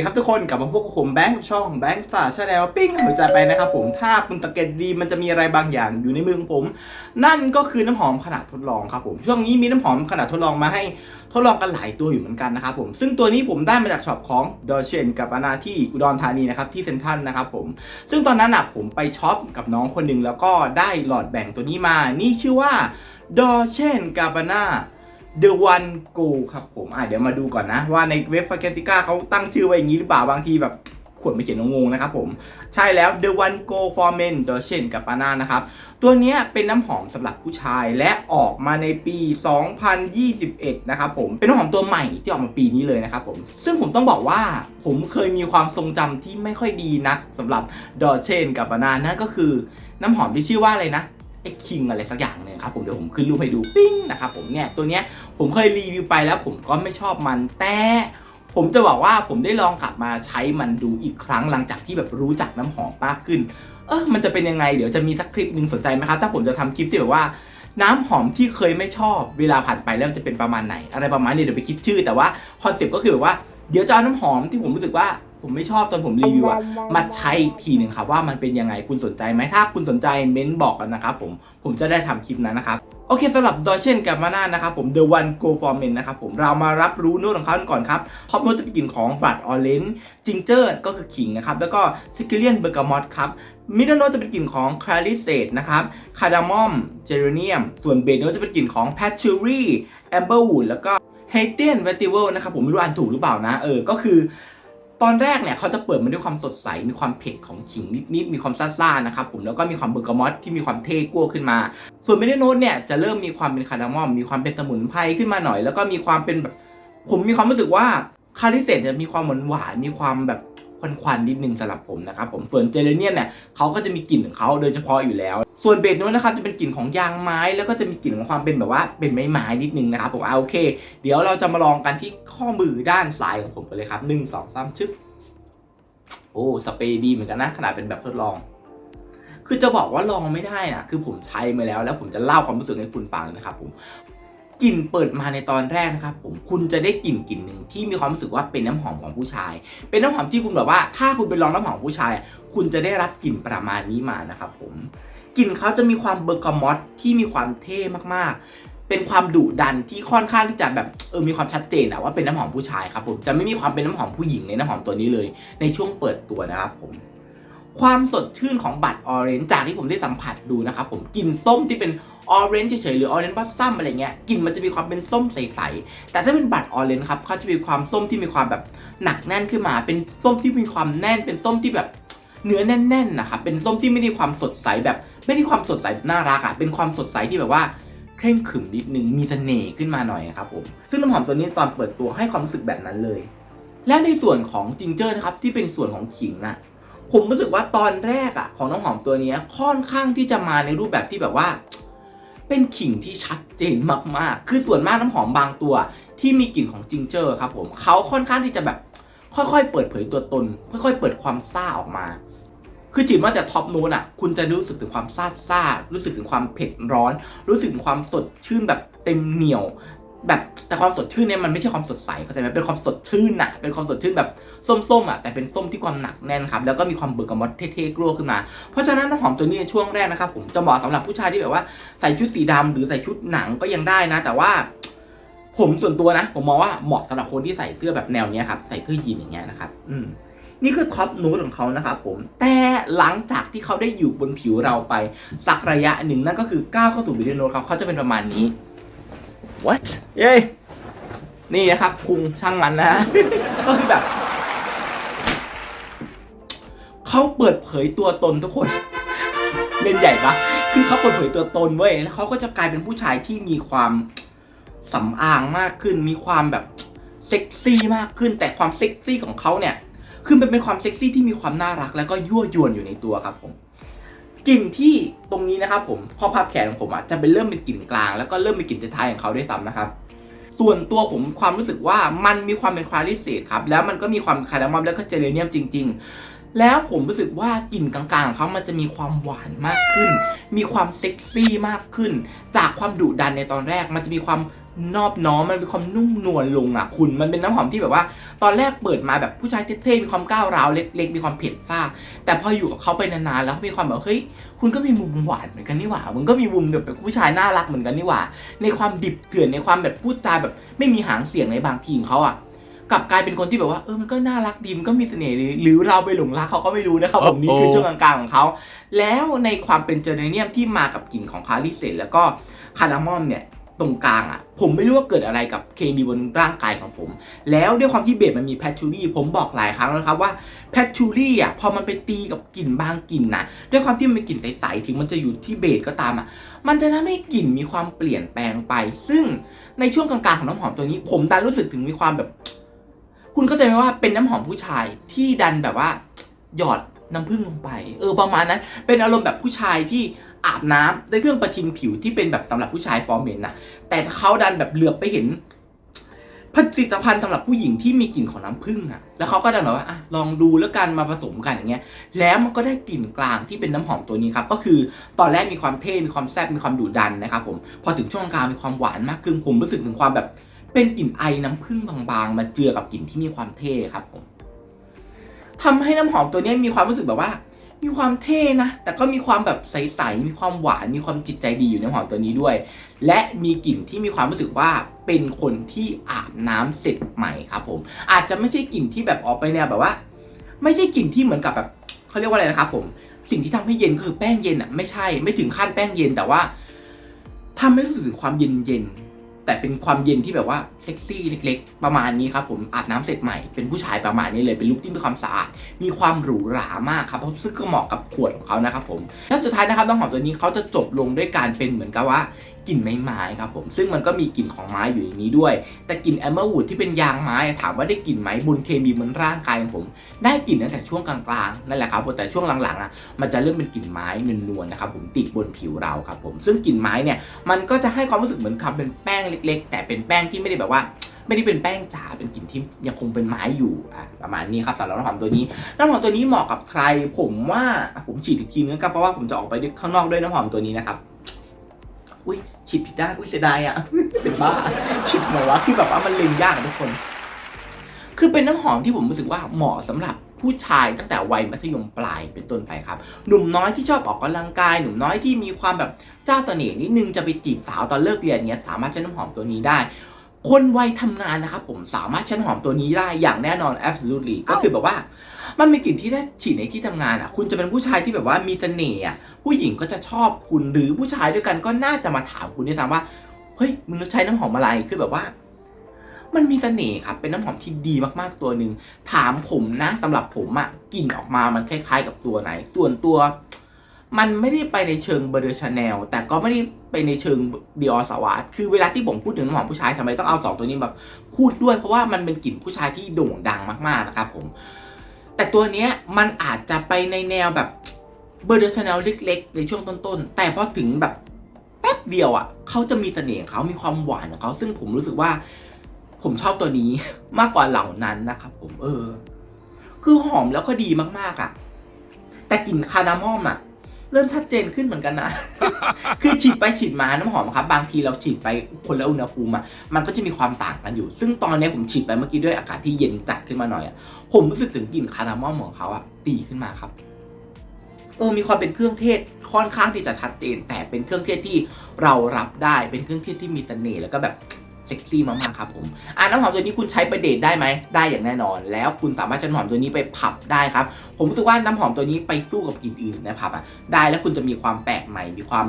ดีครับทุกคนกลับมาพบกับผมแบงค์ช่องแบงค์สาชาแนลปิ้งหัวใจไปนะครับผมถ้าคุณสังเกตดีมันจะมีอะไรบางอย่างอยู่ในมือของผม นั่นก็คือน้ำหอมขนาดทดลองครับผมช่วงนี้มีน้ำหอมขนาดทดลองมาให้ทดลองกันหลายตัวอยู่เหมือนกันนะครับผมซึ่งตัวนี้ผมได้มาจากช็อปของดอเชนกับอานาที่อุดรธานีนะครับที่เซ็นทรัลนะครับผมซึ่งตอนนั้นอะผมไปช็อปกับน้องคนหนึ่งแล้วก็ได้หลอดแบ่งตัวนี้มา นี่ชื่อว่าดอเชนกาบานา The One Go ครับผม อะเดี๋ยวมาดูก่อนนะ ว่าในเว็บฟาเกติก้าเขาตั้งชื่อไว้อย่างนี้หรือเปล่าบางทีแบบขวดไม่เขียนงงๆนะครับผม ใช่แล้ว The One Go for Men d o c h e n กับปานานะครับ ตัวนี้เป็นน้ำหอมสำหรับผู้ชายและออกมาในปี 2021 นะครับผม เป็นน้ำหอมตัวใหม่ที่ออกมาปีนี้เลยนะครับผม ซึ่งผมต้องบอกว่าผมเคยมีความทรงจำที่ไม่ค่อยดีนะสำหรับ d o c h e n กับปานานั่นก็คือน้ำหอมที่ชื่อว่าอะไรนะ ไอ้คิงอะไรสักอย่างเนี่ยครับผมเดี๋ยวผมขึ้นรูปให้ดูปิ้งนะครับผมเนี่ยตัวเนี้ยผมเคยรีวิวไปแล้วผมก็ไม่ชอบมันแต่ผมจะบอกว่าผมได้ลองกลับมาใช้มันดูอีกครั้งหลังจากที่แบบรู้จักน้ำหอมมากขึ้น เออมันจะเป็นยังไงเดี๋ยวจะมีสักคลิปหนึ่งสนใจไหมครับ ถ้าผมจะทำคลิปที่แบบว่า น้ำหอมที่เคยไม่ชอบเวลาผ่านไปแล้วจะเป็นประมาณไหน อะไรประมาณนี้เดี๋ยวไปคิดชื่อ แต่ว่าคอนเซปต์ก็คือแบบว่าเดี๋ยวจะเอาน้ำหอมที่ผมรู้สึกว่า ผมไม่ชอบตอนผมรีวิวอะมาใช้อีกทีหนึ่งครับว่ามันเป็นยังไงคุณสนใจไหมถ้าคุณสนใจเม้นบอกกันนะครับผมผมจะได้ทำคลิปนั้นนะครับโอเคสำหรับดอเชนกับมาน่านะครับผม The One Go for Men นะครับผมเรามารับรู้โน้ตของเขากันก่อนครับท็อปโน้ตจะเป็นกลิ่นของบัตออเรนจ์จิงเจอร์ก็คือขิงนะครับ แล้วก็ซิกิเลียนเบอร์กามอตครับมิดเดิลโน้ตจะเป็นกลิ่นของคาริเซตนะครับคาร์ดามอมเจเรเนียม ส่วนเบสโน้ตจะเป็นกลิ่นของแพชชูรี่แอมเบอร์วูดแล้วก็เฮเทียนเวติเวลนะครับผมไม่รู้อ่านถูกหรือเปล่านะเออก็คือ ตอนแรกเนี่ยเขาจะเปิดมาด้วยความสดใส มีความเผ็ดของขิงนิดๆ มีความซ่าๆ นะครับผม แล้วก็มีความเบอร์กามอตที่มีความเท่กลัวขึ้นมา ส่วนเมเดโนตเนี่ยจะเริ่มมีความเป็นคาร์ดามอม มีความเป็นสมุนไพรขึ้นมาหน่อย แล้วก็มีความเป็นแบบ ผมมีความรู้สึกว่าคาริเซตจะมีความหวานหวาน มีความแบบ ควันๆนิดนึงสำหรับผมนะครับผมส่วนเจเรเนียนเนี่ยเขาก็จะมีกลิ่นของเขาโดยเฉพาะอยู่แล้ว ส่วนเบสโน้ตนะครับจะเป็นกลิ่นของยางไม้แล้วก็จะมีกลิ่นของความเป็นแบบว่าเป็นไม้ไม้ๆนิดนึงนะครับผมเอาโอเค เดี๋ยวเราจะมาลองกันที่ข้อมือด้านซ้ายของผมกันเลยครับหนึ่งสองสามชึบโอ้สเปรย์ดีเหมือนกันนะขนาดเป็นแบบทดลองคือจะบอกว่าลองไม่ได้นะคือผมใช้มาแล้ว แล้วผมจะเล่าความรู้สึกให้คุณฟังนะครับผม กลิ่นเปิดมาในตอนแรกนะครับผมคุณจะได้กลิ่นกลิ่นหนึ่งที่มีความรู้สึกว่าเป็นน้ำหอมของผู้ชาย เป็นน้ำหอมที่คุณแบบว่า ถ้าคุณไปลองน้ำหอมผู้ชาย คุณจะได้รับกลิ่นประมาณนี้มานะครับผมกลิ่นเขาจะมีความเบอร์กามอตที่มีความเท่มากๆ เป็นความดุดันที่ค่อนข้างที่จะแบบเออมีความชัดเจนอะว่าเป็นน้ำหอมผู้ชายครับผมจะไม่มีความเป็นน้ำหอมผู้หญิงในน้ำหอมตัวนี้เลย ในช่วงเปิดตัวนะครับผม ความสดชื่นของบัตรออเรนจ์จากที่ผมได้สัมผัสดูนะครับผมกลิ่นส้มที่เป็นออเรนจ์เฉยๆหรือออเรนจ์บัสซัมอะไรเงี้ยกลิ่นมันจะมีความเป็นส้มใสๆแต่ถ้าเป็นบัตรออเรนจ์ครับเขาจะมีความส้มที่มีความแบบหนักแน่นขึ้นมา เป็นส้มที่มีความแน่น เป็นส้มที่แบบเนื้อแน่นๆนะครับเป็นส้มที่ไม่ได้ความสดใสแบบ ไม่ได้ความสดใสน่ารักอะเป็นความสดใสที่แบบว่าเคร่งขรึมนิดนึงมีเสน่ห์ขึ้นมาหน่อยครับผมซึ่งน้ำหอมตัวนี้ตอนเปิดตัวให้ความรู้สึกแบบนั้นเลย และในส่วนของจิงเจอร์นะครับที่เป็นส่วนของขิงนะ ผมรู้สึกว่าตอนแรกอะของน้ำหอมตัวนี้ค่อนข้างที่จะมาในรูปแบบที่แบบว่า เป็นขิงที่ชัดเจนมากๆ คือส่วนมากน้ำหอมบางตัว ที่มีกลิ่นของจิงเจอร์ครับผมเขาค่อนข้างที่จะแบบค่อยๆ เปิดเผยตัวตน ค่อยๆ เปิดความซ่าออกมา คือจิตว่าแต่ท็อปโน้ตอะ คุณจะรู้สึกถึงความซ่าซ่าๆรู้สึกถึงความเผ็ดร้อน รู้สึกถึงความสดชื่นแบบเต็มเหนียว แบบแต่ความสดชื่นเนี่ยมันไม่ใช่ความสดใสเข้าใจไหมเป็นความสดชื่นอะเป็นความสดชื่นแบบ ส้มๆอะแต่เป็นส้มที่ความหนักแน่นครับแล้วก็มีความเบิร์กามอตเท่ๆกลัวขึ้นมา เพราะฉะนั้นน้ำหอมตัวนี้ช่วงแรกนะครับผมจะเหมาะสำหรับผู้ชายที่แบบว่าใส่ชุดสีดำหรือใส่ชุดหนังก็ยังได้นะ แต่ว่าผมส่วนตัวนะ ผมมองว่าเหมาะสำหรับคนที่ใส่เสื้อแบบแนวนี้ครับใส่เสื้อยีนอย่างเงี้ยนะครับอืมนี่คือท็อปนูตของเขานะครับผม แต่หลังจากที่เขาได้อยู่บนผิวเราไป สักระยะหนึ่งนั่นก็คือก้าวเข้าสู่วิดีโนตครับเขาจะเป็นประมาณนี้ What? เย้นี่นะครับพุงช่างมันนะ ก็คือแบบ เขาเปิดเผยตัวตนทุกคน เล่นใหญ่ปะคือเขาเปิดเผยตัวตนเว้ยแล้วเขาก็จะกลายเป็นผู้ชายที่มีความสำอางมากขึ้น มีความแบบเซ็กซี่มากขึ้น แต่ความเซ็กซี่ของเขาเนี่ย คือมันเป็นความเซ็กซี่ที่มีความน่ารัก แล้วก็ยั่วยวนอยู่ในตัวครับผมกลิ่นที่ตรงนี้นะครับผมข้อพับแขนของผมอะจะเป็นเริ่มเป็นกลิ่นกลาง แล้วก็เริ่มเป็นกลิ่นท้ายๆของเขาด้วยซ้ำนะครับ ส่วนตัวผมความรู้สึกว่ามันมีความเป็นคลาริเซตครับ แล้วมันก็มีความคาร์ดามอมแล้วก็เจเลเนียมจริง ๆ แล้วผมรู้สึกว่ากลิ่นกลางๆของเขามันจะมีความหวานมากขึ้น มีความเซ็กซี่มากขึ้น จากความดุดันในตอนแรก มันจะมีความนอบน้อมมันมีความนุ่มนวลลงอะคุณ มันเป็นน้ำหอมที่แบบว่า ตอนแรกเปิดมาแบบผู้ชายเท่ๆมีความก้าวร้าวเล็กๆมีความเผ็ดซ่า แต่พออยู่กับเขาไปนานๆแล้วมีความแบบเฮ้ยคุณก็มีมุมหวานเหมือนกันนี่หว่ามึงก็มีมุมแบบผู้ชายน่ารักเหมือนกันนี่หว่า ในความดิบเถื่อนในความแบบพูดจาแบบไม่มีหางเสียงในบางทีของเขาอะ กลับกลายเป็นคนที่แบบว่าเออมันก็น่ารักดีมันก็มีเสน่ห์ดีหรือเราไปหลงรักเขาก็ไม่รู้นะครับผมนี่คือช่วงกลางๆของเขาแล้วในความเป็นเจอร์เนียมที่มากับกลิ่นของคาริเซนแล้วก็คาร์ดามอมเนี่ยตรงกลางอะผมไม่รู้ว่าเกิดอะไรกับเคมีบนร่างกายของผม แล้วด้วยความที่เบสมันมีแพทชูรี่ผมบอกหลายครั้งแล้วครับว่าแพทชูรี่อะพอมันไปตีกับกลิ่นบางกลิ่นนะด้วยความที่มันเป็นกลิ่นใสๆถึงมันจะอยู่ที่เบสก็ตามอะมันจะทำให้กลิ่นมีความเปลี่ยนแปลงไป ซึ่งในช่วงกลางๆของน้ำหอมตัวนี้ ผมดันรู้สึกถึงมีความแบบ คุณเข้าใจไหมว่าเป็นน้ำหอมผู้ชายที่ดันแบบว่า หยอดน้ำผึ้งลงไป เออประมาณนั้น เป็นอารมณ์แบบผู้ชายที่อาบน้ำด้วยเครื่องประทินผิวที่เป็นแบบสำหรับผู้ชายฟอร์เมนนะแต่เขาดันแบบเหลือบไปเห็นผลิตภัณฑ์สำหรับผู้หญิงที่มีกลิ่นของน้ำผึ้งอะ แล้วเขาก็ดันแบบว่าอะลองดูแล้วกันมาผสมกันอย่างเงี้ย แล้วมันก็ได้กลิ่นกลางที่เป็นน้ำหอมตัวนี้ครับ ก็คือตอนแรกมีความเท่ มีความแซ่บ มีความดุดันนะครับผม พอถึงช่วงกลางมีความหวานมากขึ้น ผมรู้สึกถึงความแบบ เป็นกลิ่นไอน้ำผึ้งบางๆ มาเจือกับกลิ่นที่มีความเท่ครับผมทำให้น้ำหอมตัวนี้มีความรู้สึกแบบว่า มีความเท่นะ แต่ก็มีความแบบใสๆ มีความหวาน มีความจิตใจดีอยู่ในหอมตัวนี้ด้วย และมีกลิ่นที่มีความรู้สึกว่าเป็นคนที่อาบน้ำเสร็จใหม่ครับผม อาจจะไม่ใช่กลิ่นที่แบบออกไปแนวแบบว่า ไม่ใช่กลิ่นที่เหมือนกับแบบเขาเรียกว่าอะไรนะครับผมสิ่งที่ทำให้เย็นก็คือแป้งเย็นอะไม่ใช่ไม่ถึงขั้นแป้งเย็นแต่ว่าทำให้รู้สึกถึงความเย็นเย็น แต่เป็นความเย็นที่แบบว่า ซ็กซี่เล็ก ๆ ประมาณนี้ครับผมอาบน้ำเสร็จใหม่เป็นผู้ชายประมาณนี้เลยเป็นลุคที่มีความสะอาดมีความหรูหรามากครับเพราะซึ่งก็เหมาะกับขวดของเขานะครับผมและสุดท้ายนะครับน้ำหอมตัวนี้เขาจะจบลงด้วยการเป็นเหมือนกับว่ากลิ่นไม้ๆครับผมซึ่งมันก็มีกลิ่นของไม้อยู่ในนี้ด้วย แต่กลิ่นแอมเบอร์วูดที่เป็นยางไม้ถามว่าได้กลิ่นไหมบนเคมีบนร่างกายของผม ได้กลิ่นตั้งแต่ช่วงกลางๆนั่นแหละครับแต่ช่วงหลังๆอะมันจะเริ่มเป็นกลิ่นไม้นวลๆนะครับผมติดบนผิวเราครับผมซึ่งกลิ่นไม้เนี่ยมันก็จะให้ความรู้สึกเหมือนคำเป็นแป้งเล็ก ๆ แต่เป็นแป้งที่ไม่ได้แบบว่าไม่ได้เป็นแป้งจ๋าเป็นกลิ่นที่ยังคงเป็นไม้อยู่อะประมาณนี้ครับสำหรับน้ำหอมตัวนี้น้ำหอมตัวนี้เหมาะกับใคร ผมว่าผมฉีดอีกทีนึงครับเพราะว่าผมจะออกไปข้างนอกด้วยน้ำหอมตัวนี้นะครับอุ้ยฉีดผิดด้านอุ้ยเสียดายอะเป็นบ้าฉีดทำไมวะคือแบบว่ามันเล็งยากทุกคน คือเป็นน้ำหอมที่ผมรู้สึกว่าเหมาะสำหรับผู้ชายตั้งแต่วัยมัธยมปลายเป็นต้นไปครับ หนุ่มน้อยที่ชอบออกกำลังกาย หนุ่มน้อยที่มีความแบบเจ้าเสน่ห์นิดนึงจะไปจีบสาวตอนเลิกเรียนเนี้ยสามารถใช้น้ำหอมตัวนี้ได้ คนวัยทำงานนะครับผมสามารถใช้น้ำหอมตัวนี้ได้อย่างแน่นอน absolutely ก็คือแบบว่า มันเป็นกลิ่นที่ถ้าฉีดในที่ทำงานอะ คุณจะเป็นผู้ชายที่แบบว่ามีเสน่ห์อะผู้หญิงก็จะชอบคุณหรือผู้ชายด้วยกันก็น่าจะมาถามคุณด้วยซ้ำว่าเฮ้ยมึงใช้น้ำหอมอะไรคือแบบว่า มันมีเสน่ห์ครับเป็นน้ำหอมที่ดีมากๆตัวหนึ่งถามผมนะสำหรับผมอะกลิ่นออกมามันคล้าย ๆ กับตัวไหน ส่วนตัว มันไม่ได้ไปในเชิงเบอร์เดอชาแนลแต่ก็ไม่ได้ไปในเชิงดิออสวาคือเวลาที่ผมพูดถึงน้ำหอมผู้ชายทำไมต้องเอาสองตัวนี้มาพูดด้วยเพราะว่ามันเป็นกลิ่นผู้ชายที่โด่งดังมากๆนะครับผม แต่ตัวเนี้ยมันอาจจะไปในแนวแบบเบอร์เดอร์ชาแนลเล็กๆ ในช่วงต้นๆ แต่พอถึงแบบแป๊บเดียวอะเขาจะมีเสน่ห์เขามีความหวานของเขาซึ่งผมรู้สึกว่า ผมชอบตัวนี้มากกว่าเหล่านั้นนะครับผมเออ คือหอมแล้วก็ดีมากๆอะ แต่กลิ่นคาร์ดามอมอะ เริ่มชัดเจนขึ้นเหมือนกันนะ คือฉีดไปฉีดมาน้ำหอมครับ บางทีเราฉีดไปคนละอุณหภูมิอะมันก็จะมีความต่างกันอยู่ ซึ่งตอนนี้ผมฉีดไปเมื่อกี้ด้วยอากาศที่เย็นจัดขึ้นมาหน่อยอะผมรู้สึกถึงกลิ่นคาร์ดามอมของเขาอะตีขึ้นมาครับเออมีความเป็นเครื่องเทศค่อนข้างที่จะชัดเจน แต่เป็นเครื่องเทศที่เรารับได้เป็นเครื่องเทศที่มีเสน่ห์แล้วก็แบบ ซ็กซี่มากๆครับผมอ่าน้ำหอมตัวนี้คุณใช้ไปเดทได้ไหมได้อย่างแน่นอน แล้วคุณสามารถใช้น้ำหอมตัวนี้ไปผับได้ครับ ผมรู้สึกว่าน้ำหอมตัวนี้ไปสู้กับกลิ่นอื่นในผับอะได้แล้วคุณจะมีความแปลกใหม่มีความ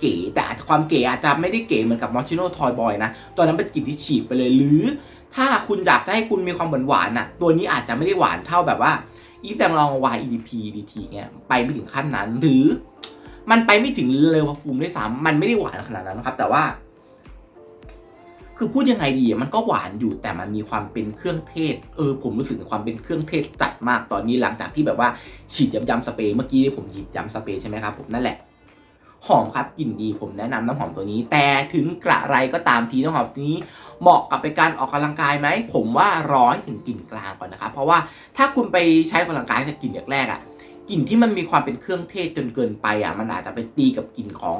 เก๋แต่ความเก๋อาจจะไม่ได้เก๋เหมือนกับมอชิโน่ทอยบอยนะตัวนั้นเป็นกลิ่นที่ฉีกไปเลยหรือ ถ้าคุณอยากจะให้คุณมีความหวานหวานๆน่ะ ตัวนี้อาจจะไม่ได้หวานเท่าแบบว่าอีแซงลอง Y EDP DT เงี้ยไปไม่ถึงขั้นนั้นหรือ มันไปไม่ถึงเลเวอร์ฟูมด้วยซ้ำมันไม่ได้หวานขนาดนั้นนะครับ แต่ว่า คือพูดยังไงดีมันก็หวานอยู่แต่มันมีความเป็นเครื่องเทศ เออผมรู้สึกถึงความเป็นเครื่องเทศจัดมากตอนนี้หลังจากที่แบบว่าฉีดย้ำๆสเปรย์เมื่อกี้ที่ผมฉีดย้ำสเปรย์ใช่ไหมครับผมนั่นแหละหอมครับกลิ่นดีผมแนะนำน้ำหอมตัวนี้ แต่ถึงกระไรก็ตามทีน้ำหอมตัวนี้เหมาะกับไปการออกกำลังกายไหมผมว่าร้อยถึงกลิ่นกลางก่อนนะครับเพราะว่าถ้าคุณไปใช้ออกกำลังกายแต่กลิ่นแรกๆอะ กลิ่นที่มันมีความเป็นเครื่องเทศจนเกินไปอะมันอาจจะไปตีกับกลิ่นของ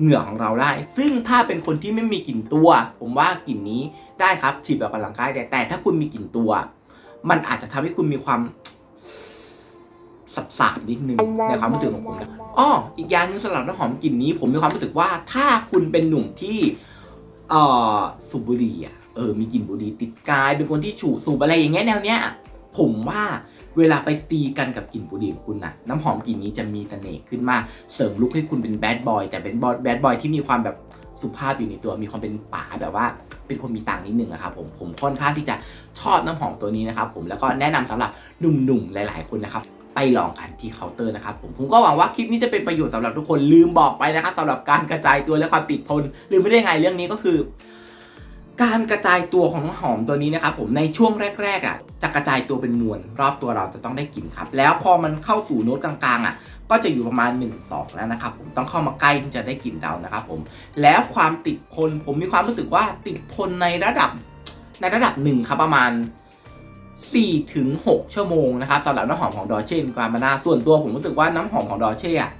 เหงื่อของเราได้ ซึ่งถ้าเป็นคนที่ไม่มีกลิ่นตัว ผมว่ากลิ่นนี้ได้ครับฉีดแบบกำลังกายได้แต่ถ้าคุณมีกลิ่นตัว มันอาจจะทำให้คุณมีความสับสาบนิดนึงในความรู้สึกของผมนะอ้ออีกอย่างหนึงสำหรับน้ำหอมกลิ่นนี้ ผมมีความรู้สึกว่าถ้าคุณเป็นหนุ่มที่เอ่อสูบบุหรี่อะเออมีกลิ่นบุหรี่ติดกาย เป็นคนที่ฉูสูบอะไรอย่างเงี้ยแนวเนี้ยผมว่า เวลาไปตีกันกับกลิ่นบุหรี่ของคุณนะน้ำหอมกลิ่นนี้จะมีเสน่ห์ขึ้นมากเสริมลุคให้คุณเป็นแบดบอยแต่เป็นแบดบอยที่มีความแบบสุภาพอยู่ในตัวมีความเป็นป๋าแบบว่าเป็นคนมีตังค์นิดนึงอะครับผมผมค่อนข้างที่จะชอบน้ำหอมตัวนี้นะครับผมแล้วก็แนะนำสำหรับหนุ่มๆหลาย ๆคนนะครับไปลองกันที่เคาน์เตอร์นะครับผมผมก็หวังว่าคลิปนี้จะเป็นประโยชน์สำหรับทุกคนลืมบอกไปนะครับสำหรับการกระจายตัวและความติดทนลืมไม่ได้ไงเรื่องนี้ก็คือ การกระจายตัวของน้ำหอมตัวนี้นะครับผมในช่วงแรกๆอะจะกระจายตัวเป็นมวลรอบตัวเราจะต้องได้กลิ่นครับ แล้วพอมันเข้าสู่โน้ตกลางๆอะก็จะอยู่ประมาณ 1 2 แล้วนะครับผมต้องเข้ามาใกล้ที่จะได้กลิ่นเรานะครับผมแล้วความติดทนผมมีความรู้สึกว่าติดทนในระดับในระดับหนึ่งครับประมาณ4ถึง6ชั่วโมงนะครับสำหรับน้ำหอมของดอเช่กามานาส่วนตัวผมรู้สึกว่าน้ำหอมของดอเช่อะ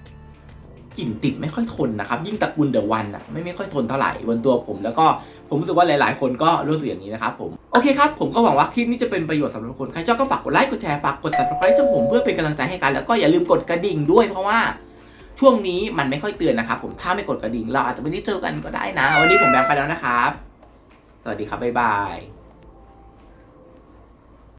กลิ่นติดไม่ค่อยทนนะครับ ยิ่งตระกูลเดอะวันอะไม่ไม่ค่อยทนเท่าไหร่บนตัวผมแล้วก็ผมรู้สึกว่าหลาย ๆ คนก็รู้สึกอย่างนี้นะครับผม โอเคครับ ผมก็หวังว่าคลิปนี้จะเป็นประโยชน์สำหรับคน ใครชอบก็ฝากกดไลค์ กดแชร์ ฝากกด subscribe ช่องผมเพื่อเป็นกำลังใจให้กัน แล้วก็อย่าลืมกดกระดิ่งด้วยเพราะว่าช่วงนี้มันไม่ค่อยเตือนนะครับผมถ้าไม่กดกระดิ่งเราอาจจะไม่ได้เจอกันก็ได้นะ วันนี้ผมแบงค์ไปแล้วนะครับ สวัสดีครับบ๊ายบาย